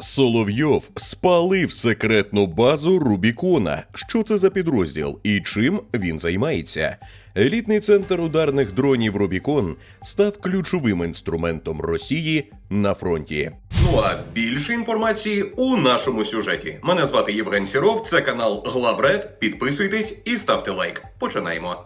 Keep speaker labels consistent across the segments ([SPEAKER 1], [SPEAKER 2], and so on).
[SPEAKER 1] Соловйов спалив секретну базу Рубікона. Що це за підрозділ і чим він займається? Елітний центр ударних дронів Рубікон став ключовим інструментом Росії на фронті.
[SPEAKER 2] Ну а більше інформації у нашому сюжеті. Мене звати Євген Сіров, це канал Главред. Підписуйтесь і ставте лайк. Починаємо.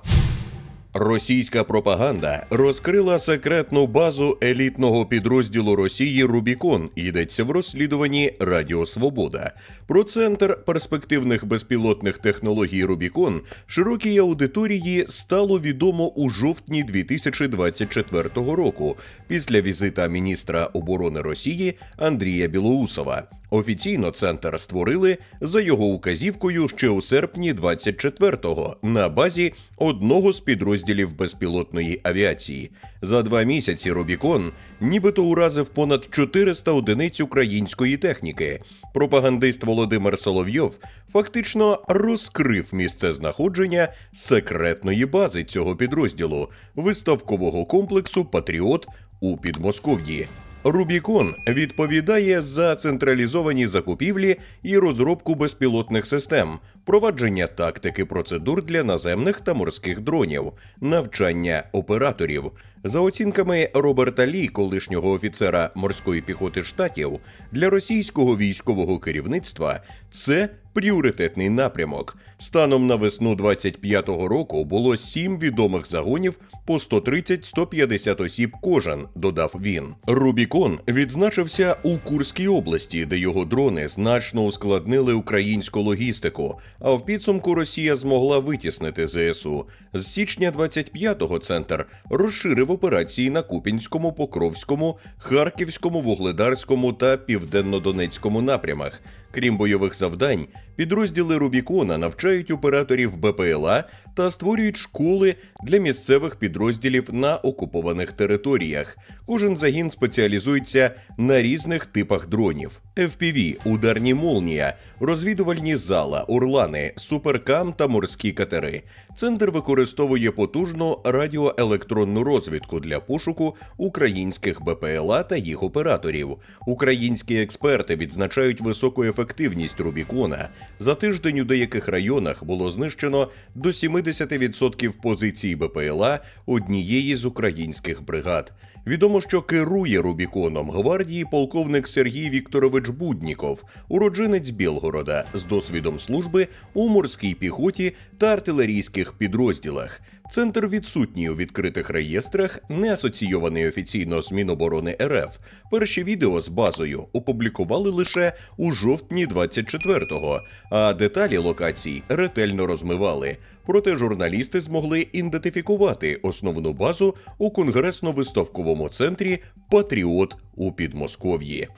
[SPEAKER 1] Російська пропаганда розкрила секретну базу елітного підрозділу Росії Рубікон. Йдеться в розслідуванні Радіо Свобода. Про центр перспективних безпілотних технологій Рубікон широкій аудиторії стало відомо у жовтні 2024 року після візита міністра оборони Росії Андрія Білоусова. Офіційно центр створили за його указівкою ще у серпні 24-го на базі одного з підрозділів безпілотної авіації. За два місяці Рубікон нібито уразив понад 400 одиниць української техніки. Пропагандист Володимир Соловйов фактично розкрив місце знаходження секретної бази цього підрозділу виставкового комплексу Патріот у Підмосков'ї. Рубікон відповідає за централізовані закупівлі і розробку безпілотних систем, провадження тактики процедур для наземних та морських дронів, навчання операторів. За оцінками Роберта Лі, колишнього офіцера морської піхоти штатів, для російського військового керівництва це пріоритетний напрямок. Станом на весну 25-го року було сім відомих загонів по 130-150 осіб кожен, додав він. Рубікон відзначився у Курській області, де його дрони значно ускладнили українську логістику. А в підсумку Росія змогла витіснити ЗСУ. З січня 25-го центр розширив операції на Купінському, Покровському, Харківському, Вугледарському та Південнодонецькому напрямах. Крім бойових завдань, підрозділи Рубікона навчають операторів БПЛА та створюють школи для місцевих підрозділів на окупованих територіях. Кожен загін спеціалізується на різних типах дронів: FPV, ударні молнія, розвідувальні зала, урлани, суперкам та морські катери. Центр використовує потужну радіоелектронну розвідку для пошуку українських БПЛА та їх операторів. Українські експерти відзначають високу ефективність Рубікона. За тиждень у деяких районах було знищено до 70% позицій БПЛА однієї з українських бригад. Відомо, що керує Рубіконом гвардії полковник Сергій Вікторович Будніков, уродженець Білгорода з досвідом служби у морській піхоті та артилерійських підрозділах. Центр відсутній у відкритих реєстрах, не асоційований офіційно з Міноборони РФ. Перші відео з базою опублікували лише у жовтні 24-го, а деталі локацій ретельно розмивали. Проте журналісти змогли ідентифікувати основну базу у конгресно-виставковому центрі Патріот у Підмосков'ї.